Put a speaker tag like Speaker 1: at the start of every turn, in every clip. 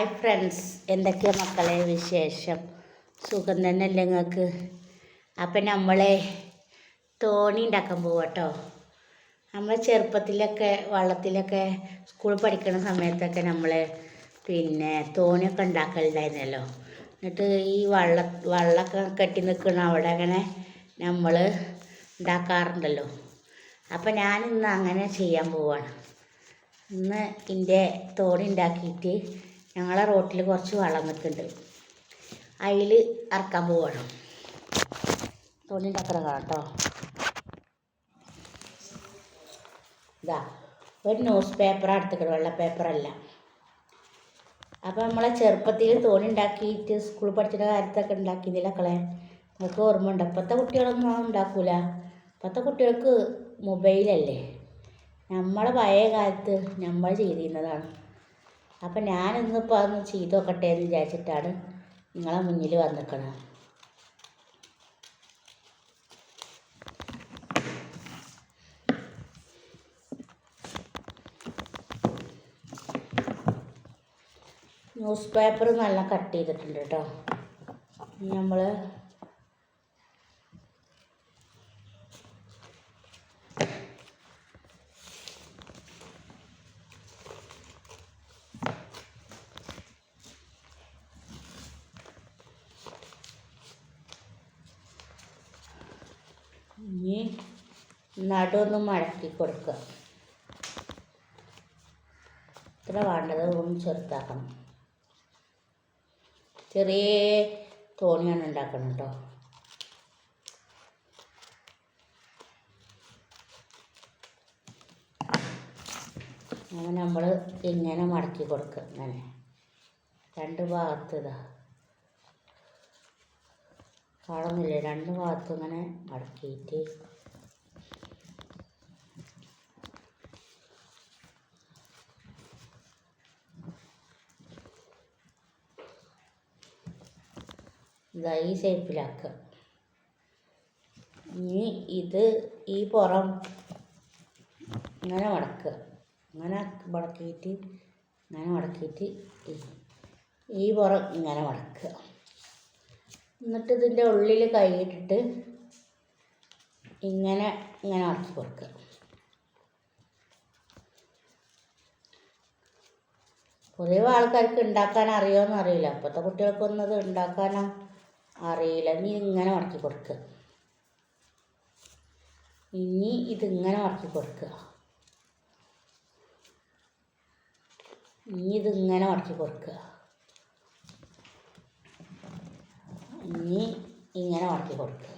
Speaker 1: Hi friends എന്തൊക്കെയാ മക്കളെ വിശേഷം? സുഖം തന്നെ അല്ലേ നിങ്ങൾക്ക് അപ്പം നമ്മളെ തോണി ഉണ്ടാക്കാൻ പോവട്ടോ നമ്മൾ ചെറുപ്പത്തിലൊക്കെ വള്ളത്തിലൊക്കെ സ്കൂളിൽ പഠിക്കുന്ന സമയത്തൊക്കെ നമ്മൾ പിന്നെ തോണിയൊക്കെ ഉണ്ടാക്കലുണ്ടായിരുന്നല്ലോ. എന്നിട്ട് ഈ വള്ള വള്ളമൊക്കെ കെട്ടി നിൽക്കുന്ന അവിടെ അങ്ങനെ നമ്മൾ ഉണ്ടാക്കാറുണ്ടല്ലോ. അപ്പം ഞാനിന്ന് അങ്ങനെ ചെയ്യാൻ പോവാണ്. ഇന്ന് എന്റെ തോണി ഉണ്ടാക്കിയിട്ട് ഞങ്ങളെ റോട്ടിൽ കുറച്ച് വെള്ളം നിൽക്കുന്നുണ്ട് അതിൽ ഇറക്കാൻ പോവാണ്. തോണി അത്ര കേട്ടോ ഇതാ ഒരു ന്യൂസ് പേപ്പർ എടുത്തിക്കണം വെള്ള പേപ്പറല്ല അപ്പോൾ നമ്മളെ ചെറുപ്പത്തിൽ തോണി ഉണ്ടാക്കിയിട്ട് സ്കൂളിൽ പഠിച്ചിട്ട് കാലത്തൊക്കെ ഉണ്ടാക്കിയതിലൊക്കെ നിങ്ങൾക്ക് ഓർമ്മ ഉണ്ട്? ഇപ്പോഴത്തെ കുട്ടികളൊന്നും ഉണ്ടാക്കൂല. ഇപ്പോഴത്തെ കുട്ടികൾക്ക് മൊബൈലല്ലേ നമ്മളെ പഴയ കാലത്ത് നമ്മൾ ചെയ്തിരുന്നതാണ്. അപ്പം ഞാനിന്നിപ്പോൾ അതൊന്ന് ചെയ്ത് നോക്കട്ടെ എന്ന് വിചാരിച്ചിട്ടാണ് നിങ്ങളെ മുന്നിൽ വന്നിക്കണം. ന്യൂസ് പേപ്പർ നല്ല കട്ട് ചെയ്തിട്ടുണ്ട് കേട്ടോ നമ്മൾ ഇനി നടുവൊന്ന് മടക്കി കൊടുക്കുക. ഇത്ര വേണ്ടത് ഒന്ന് ചെറുതാക്കണം. ചെറിയ തോണിയാണ് ഉണ്ടാക്കണം കേട്ടോ അങ്ങനെ നമ്മൾ ഇങ്ങനെ മടക്കി കൊടുക്കുക. ഇങ്ങനെ. രണ്ട് ഭാഗത്ത് ഇതാ. കാണുന്നില്ലേ? രണ്ട് ഭാഗത്തും ഇങ്ങനെ മടക്കിയിട്ട് ഇതാ ഈ ഷേപ്പിലാക്കുക ഇനി ഇത് ഈ പുറം ഇങ്ങനെ മടക്കുക ഇങ്ങനെ മടക്കിയിട്ട് ഇങ്ങനെ മടക്കിയിട്ട് ഈ- പുറം ഇങ്ങനെ മടക്കുക എന്നിട്ട് ഇതിന്റെ ഉള്ളിൽ കൈയിട്ടിട്ട് ഇങ്ങനെ ഇങ്ങനെ മടക്കി കൊടുക്കുക പൊതുവെ ആൾക്കാർക്ക് ഉണ്ടാക്കാൻ അറിയുമോയെന്ന് അറിയില്ല അപ്പോഴത്തെ കുട്ടികൾക്കൊന്നും അത് ഉണ്ടാക്കാനോ അറിയില്ല. നീ ഇങ്ങനെ മടക്കി കൊടുക്കുക ഇനി ഇതിങ്ങനെ മടക്കി കൊടുക്കുക ഇനി ഇതിങ്ങനെ മടക്കി കൊടുക്കുക ഇനി ഇങ്ങനെ മടക്കി കൊടുക്കുക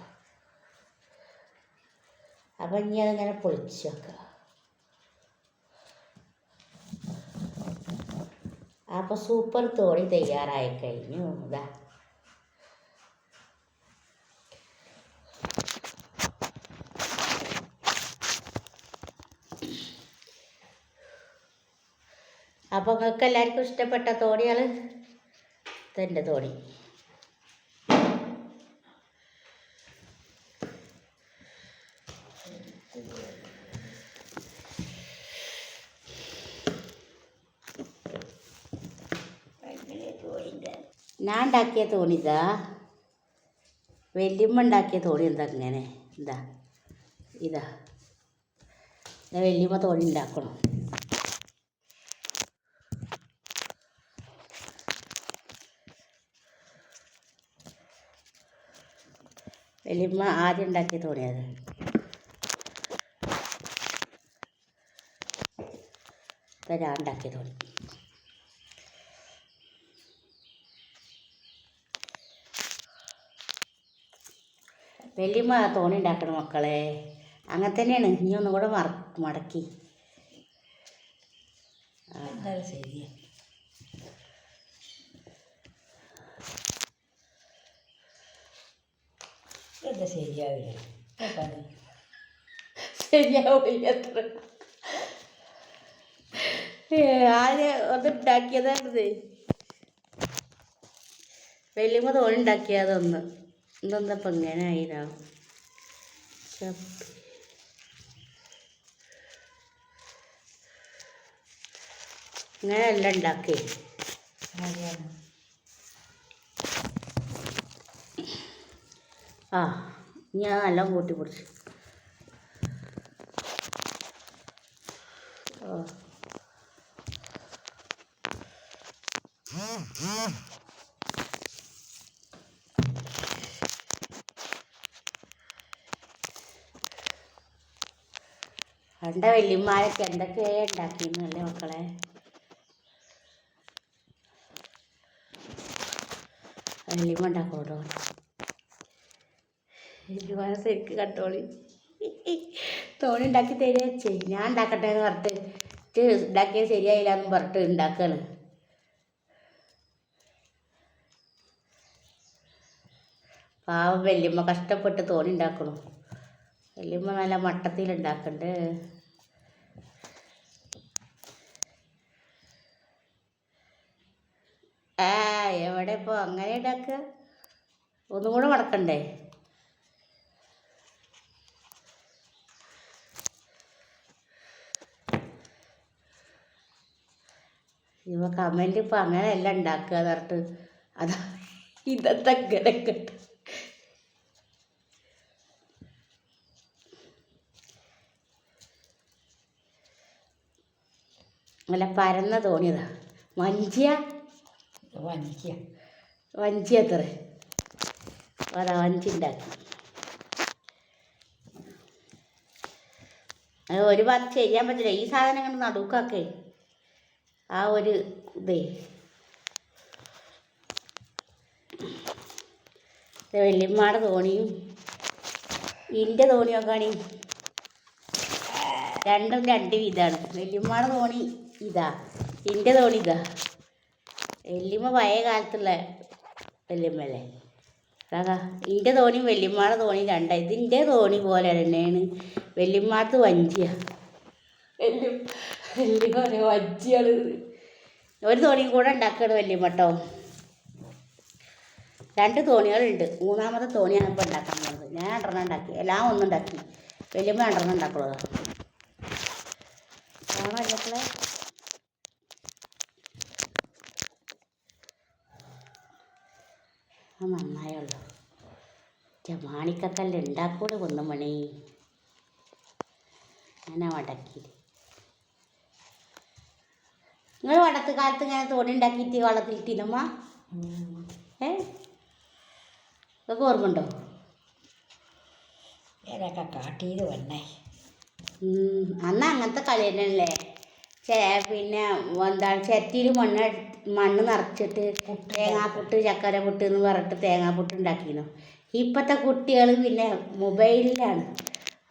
Speaker 1: അപ്പം ഇനി അതിങ്ങനെ പൊളിച്ച് വെക്കുക അപ്പോൾ സൂപ്പർ തോണി തയ്യാറായി കഴിഞ്ഞു. ഇതാ അപ്പോൾ നിങ്ങൾക്ക് എല്ലാവർക്കും ഇഷ്ടപ്പെട്ട തോണികൾ ഇതെന്റെ തോണി. ഞാൻ ഉണ്ടാക്കിയ തോണി ഇതാ. വല്യമ്മ ഉണ്ടാക്കിയ തോണി എന്താ ഇങ്ങനെ? ഇതാ. ഇതാ വല്യമ്മ തോണി ഉണ്ടാക്കണം. വല്യമ്മ ആദ്യം ഉണ്ടാക്കിയ തോണിയത് ഇപ്പം ഞാൻ ഉണ്ടാക്കിയ തോണി വലിയമ്മ തോണി ഉണ്ടാക്കണം മക്കളെ. അങ്ങനെ തന്നെയാണ്. ഇനി ഒന്നും കൂടെ മടക്കി.
Speaker 2: എന്തായാലും എന്താ ശരിയാവില്ല?
Speaker 1: ശരിയാവില്ല അത്ര ആര് അത് ഉണ്ടാക്കിയതാണിത് വല്യമ്മ ഇതെന്താ ഇപ്പം ഇങ്ങനെ ആയിരാ ചപ്പി ഇങ്ങനെയല്ല ഉണ്ടാക്കി. ആ ഞാൻ നല്ല കൂട്ടി പിടിച്ചു. പണ്ട വല്യമ്മമാരൊക്കെ എന്തൊക്കെ ഉണ്ടാക്കിയിരുന്നല്ലേ മക്കളെ? വല്യമ്മ ഉണ്ടാക്കോട്ടോ വല്യമ്മ ശരിക്ക് കട്ടോളി. തോണി ഉണ്ടാക്കി തരിക വെച്ചേ ഞാൻ ഉണ്ടാക്കട്ടെ എന്ന് പറഞ്ഞിട്ട് ഉണ്ടാക്കിയത് ശരിയായില്ല എന്ന് പറഞ്ഞിട്ട് ഉണ്ടാക്കാണ്. പാവം വല്യമ്മ കഷ്ടപ്പെട്ട് തോണി ഉണ്ടാക്കണു. വല്യമ്മ നല്ല മട്ടത്തിൽ ഉണ്ടാക്കണ്ട്. ആ എവിടെ ഇപ്പോൾ അങ്ങനെ ഉണ്ടാക്കുക? ഒന്നും കൂടെ മടക്കണ്ടേ? ഇവ കമന്റ് ഇപ്പം അങ്ങനെയല്ല ഉണ്ടാക്കുക എന്ന് പറഞ്ഞിട്ട്. അതാ ഇതത്തെ ഇങ്ങനെ കേട്ട് നല്ല പരന്ന തോണിയതാ വഞ്ചിയ?
Speaker 2: വഞ്ചിയ.
Speaker 1: വഞ്ചി അത്ര. അതാ വഞ്ചി ഉണ്ടാക്കി അത് ഒരു ഭാഗത്ത് ചെയ്യാൻ പറ്റില്ല. ഈ സാധനം കണ്ട് നടുക്കാക്കേ. ആ ഒരു ഇതേ. വല്യമ്മയുടെ തോണിയും ഇന്റെ തോണിയൊക്കെ ആണെങ്കിൽ രണ്ടും രണ്ട് വിധാണ് വല്യമ്മയുടെ തോണി ഇതാ. ഇന്റെ തോണി ഇതാ. വല്യമ്മ പഴയ കാലത്തുള്ള വല്യമ്മല്ലേ അതാ. എന്റെ തോണിയും വല്യമ്മയുടെ തോണിയും രണ്ടാ. ഇതിന്റെ തോണി പോലെ തന്നെയാണ്. വല്യമ്മത്ത് വഞ്ചിയാണ് വല്യ പറയാ വഞ്ചിയാണ് ഒരു തോണിയും കൂടെ ഉണ്ടാക്കുകയാണ് വലിയ കേട്ടോ രണ്ട് തോണികളുണ്ട്. മൂന്നാമത്തെ തോണിയാണ് ഇപ്പോൾ ഉണ്ടാക്കാൻ പോകുന്നത് ഞാൻ രണ്ടെണ്ണം ഉണ്ടാക്കി. എല്ലാം ഒന്നും ഉണ്ടാക്കി. വലിയ രണ്ടെണ്ണം ഉണ്ടാക്കുള്ളത്. ആണോ അല്ലേ നന്നായുള്ളൂ മാണിക്കക്കല്ല് ഉണ്ടാക്കൂടെ മണി ഞാനാ വടക്കി നിങ്ങൾ വടത്ത് കാലത്ത് ഇങ്ങനെ തോണി ഉണ്ടാക്കിയിട്ട് വള്ളത്തിലിട്ടിനമ്മ ഏ? ഇതൊക്കെ ഓർമ്മയുണ്ടോ?
Speaker 2: ഇതൊക്കെ കാട്ടിയത് വന്നേ.
Speaker 1: അന്ന് അങ്ങനത്തെ കളി തന്നെയല്ലേ? ചേ പിന്നെ എന്താണ് ചിരട്ടിയിൽ മണ്ണ് മണ്ണ് നിറച്ചിട്ട് തേങ്ങാപ്പുട്ട് ചക്കര പുട്ട് എന്ന് പറഞ്ഞിട്ട് തേങ്ങാപ്പുട്ട് ഉണ്ടാക്കിയിരുന്നു ഇപ്പോഴത്തെ കുട്ടികൾ പിന്നെ മൊബൈലിലാണ്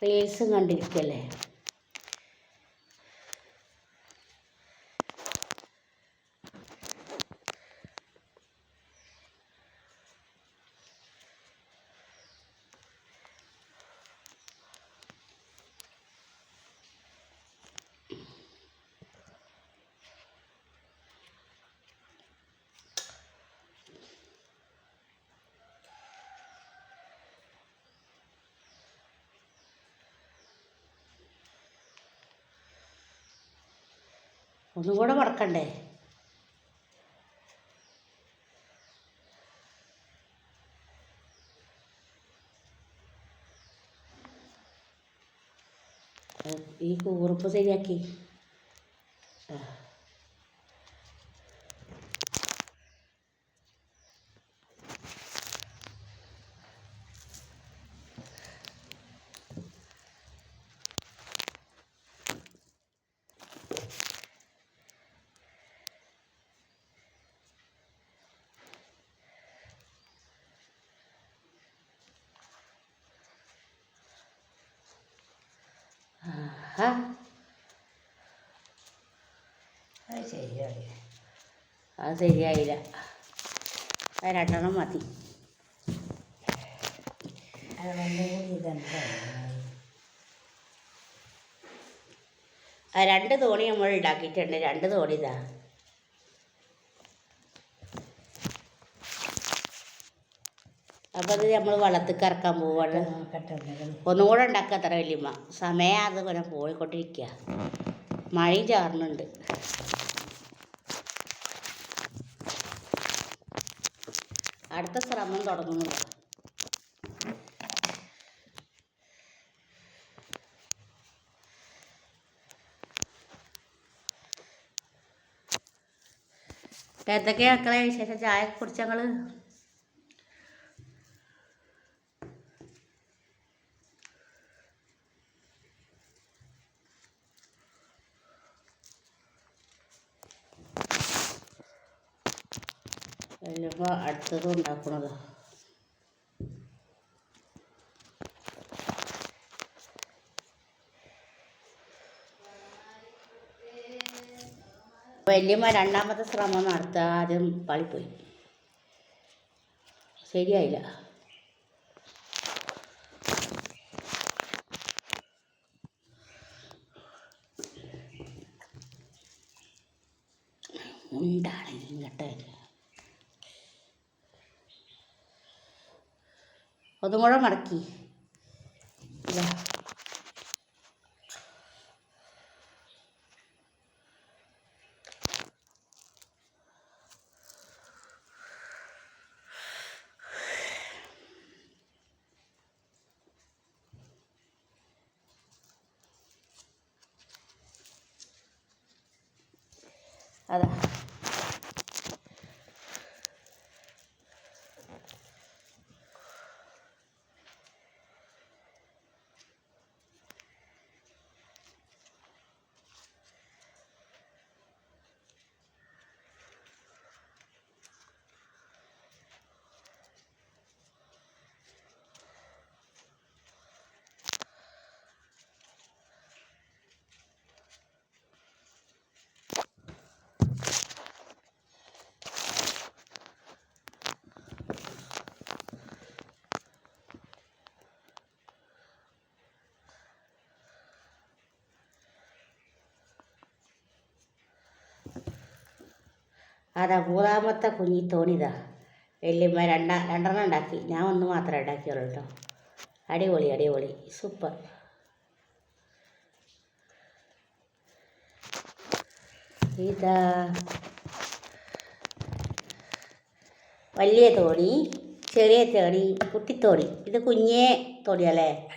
Speaker 1: റീൽസും കണ്ടിരിക്കല്ലേ? ഒന്നും കൂടെ ഈ കൂർപ്പ് ശരിയാക്കി.
Speaker 2: അത് ശരിയായി.
Speaker 1: അത് ശരിയായില്ല. അത് രണ്ടെണ്ണം മതി. ആ രണ്ട് തോണി നമ്മൾ ഉണ്ടാക്കിയിട്ടുണ്ട്. രണ്ട് തോണി ഇതാ. അത് നമ്മൾ വള്ളത്തിൽ കറക്കാൻ പോവാണ്.
Speaker 2: ഒന്നുകൂടി
Speaker 1: ഒന്നും കൂടെ ഉണ്ടാക്കുക അത്ര വലിയമ്മ. സമയം അത് പിന്നെ പോയിക്കൊണ്ടിരിക്കുക മഴയും ചാറുന്നുണ്ട്. അടുത്ത ശ്രമം തുടങ്ങുന്നു. എന്തൊക്കെയാ മക്കളെ വിശേഷം? ചായ കുടിച്ച അതിലിപ്പോൾ ഉണ്ടാക്കുന്നത് വല്യമ്മ രണ്ടാമത്തെ ശ്രമം നടത്തുക ആദ്യം പാളിപ്പോയി ശരിയായില്ല. ഉണ്ടാണെങ്കിൽ ഇങ്ങോട്ട് ഒന്നും കൂടെ മടക്കി. അതാ. അതാ മൂന്നാമത്തെ കുഞ്ഞി തോണിതാ വലിയമ്മ രണ്ടാ രണ്ടെണ്ണം ഉണ്ടാക്കി. ഞാൻ ഒന്ന് മാത്രമേ ഉണ്ടാക്കിയുള്ളൂ കേട്ടോ. അടിപൊളി അടിപൊളി. സൂപ്പർ. ഇതാ. വലിയ തോണി ചെറിയ തോണി കുട്ടിത്തോണി ഇത് കുഞ്ഞേ തോണിയല്ലേ?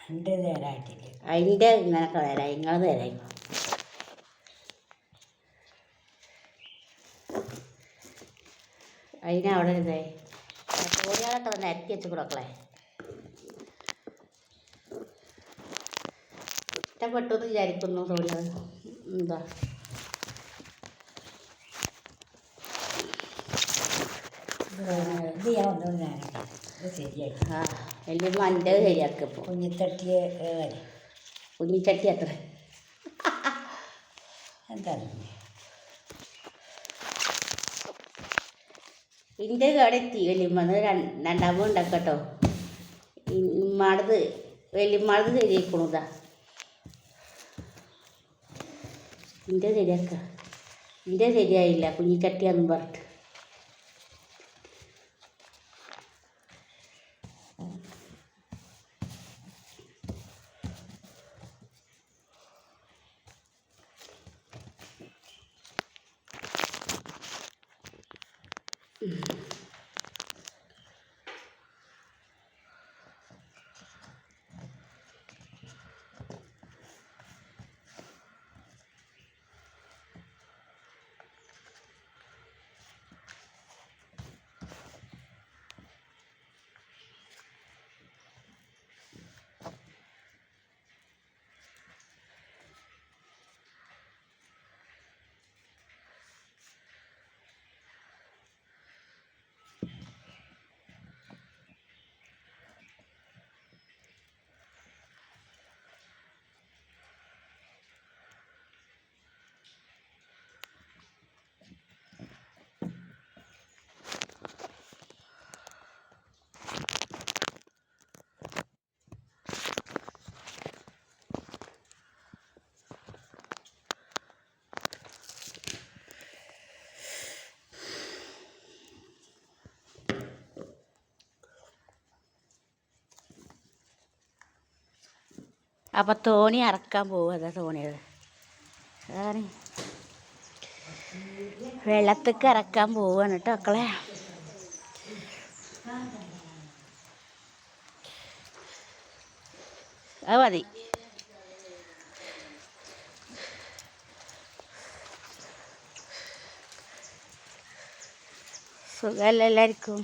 Speaker 2: അതിന്റെ നേരായിട്ടില്ല.
Speaker 1: അതിന്റെ ഇങ്ങനൊക്കെ നേരായി. നിങ്ങൾ തരാം അതിനവിടെ ഇരുന്നേ. തോണികളൊക്കെ തന്നെ അരക്കി വെച്ച് കൊടുക്കളേ. ഇഷ്ടപ്പെട്ടു എന്ന് വിചാരിക്കുന്നു തോണികൾ എന്താ?
Speaker 2: ഇത് ഞാൻ ഒന്നും ശരിയായി.
Speaker 1: ആ വലിയ മന്റെ ശരിയാക്കിയപ്പോൾ
Speaker 2: കുഞ്ഞിത്തട്ടിയ ഏറി
Speaker 1: കുഞ്ഞിച്ചട്ടി അത്ര.
Speaker 2: എന്താണ്
Speaker 1: ഇന്റെ അവിടെ എത്തി വലിയമ്മന്ന് രണ്ടാമത് ഉണ്ടാക്കട്ടോ ഇമ്മാടത് വലിയമ്മാടത് ശരിയാക്കണതാ. എന്റെ ശരിയാക്ക. എന്റെ ശരിയായില്ല കുഞ്ഞിക്കട്ടിയാന്ന് പറഞ്ഞിട്ട്. അപ്പം തോണി അറക്കാൻ പോകും അതാ. തോണിയത് അതാണ്. വെള്ളത്തേക്ക് ഇറക്കാൻ പോവാണ് കേട്ടോ മക്കളെ. അത് മതി. സുഖമല്ല എല്ലാവർക്കും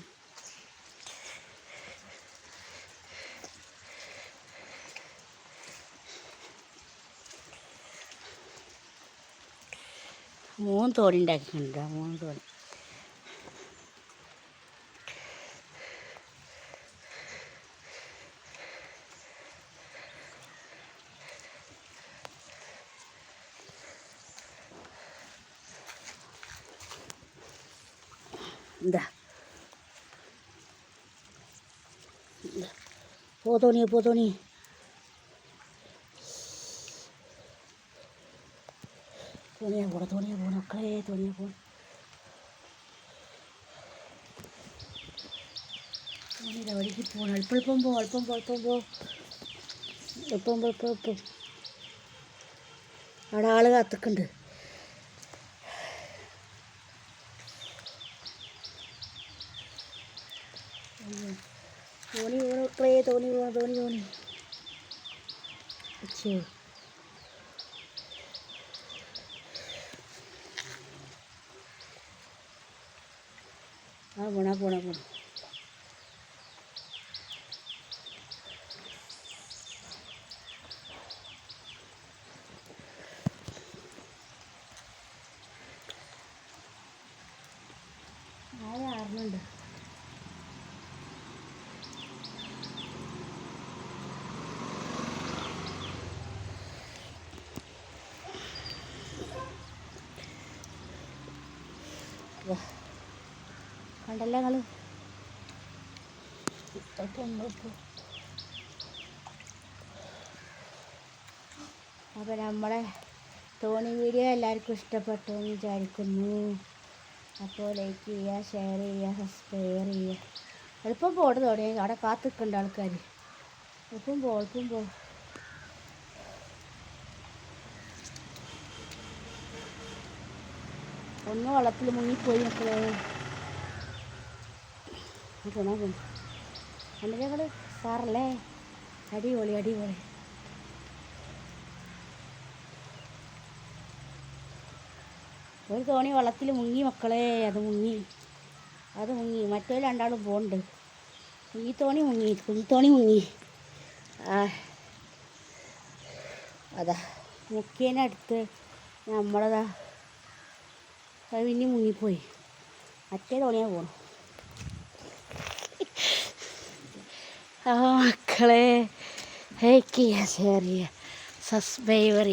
Speaker 1: മൂന്ന് തോണി ഉണ്ടാക്കിയിട്ടുണ്ട് മൂന്ന് തോണി എന്താ പോ തോണി പോ തോണി തോണിയാ പോണ തുണിയാ പോണ മക്കളെ തുണിയാ പോണ. തോണിയുടെ വഴിക്ക് പോണ. അല്പം പോ അല്പം പോ അല്പം പോ. എപ്പം എപ്പം എളുപ്പം അവിടെ ആൾ കാത്തക്കുണ്ട്. തോണി പോണ മക്കളെ തോണി പോണ തോണി തോണി അച്ഛോ. ആ പോണ പോണ പോണ കണ്ടല്ലോ നിങ്ങൾ അപ്പോൾ നമ്മളെ തോണി വീഡിയോ എല്ലാവർക്കും ഇഷ്ടപ്പെട്ടു എന്ന് വിചാരിക്കുന്നു. അപ്പോൾ ലൈക്ക് ചെയ്യുക ഷെയർ ചെയ്യുക സബ്സ്ക്രൈബ് ചെയ്യുക. എളുപ്പം പോട് തോണി അവിടെ കാത്ത് നിൽക്കുന്നുണ്ട് ആൾക്കാർ എളുപ്പം പോ എളുപ്പം പോ ഒന്ന് വളത്തിൽ മുങ്ങിപ്പോയി മക്കളെ. എന്റെ ഞങ്ങൾ സാറല്ലേ? അടിപൊളി അടിപൊളി. ഒരു തോണി വള്ളത്തിൽ മുങ്ങി മക്കളെ അത് മുങ്ങി. അത് മുങ്ങി. മറ്റേ രണ്ടാളും പോകുന്നുണ്ട് കുഞ്ഞിത്തോണി മുങ്ങി കുഞ്ഞിത്തോണി മുങ്ങി. ആ. അതാ മുക്കിയതിനടുത്ത് നമ്മളതാ. പിന്നെ മുങ്ങിപ്പോയി. മറ്റേ തോണിയാണ് പോകണം ആ മക്കളെ ഹേക്ക് ചെയ്യുക ഷെയർ ചെയ്യുക സബ്സ്ക്രൈബർ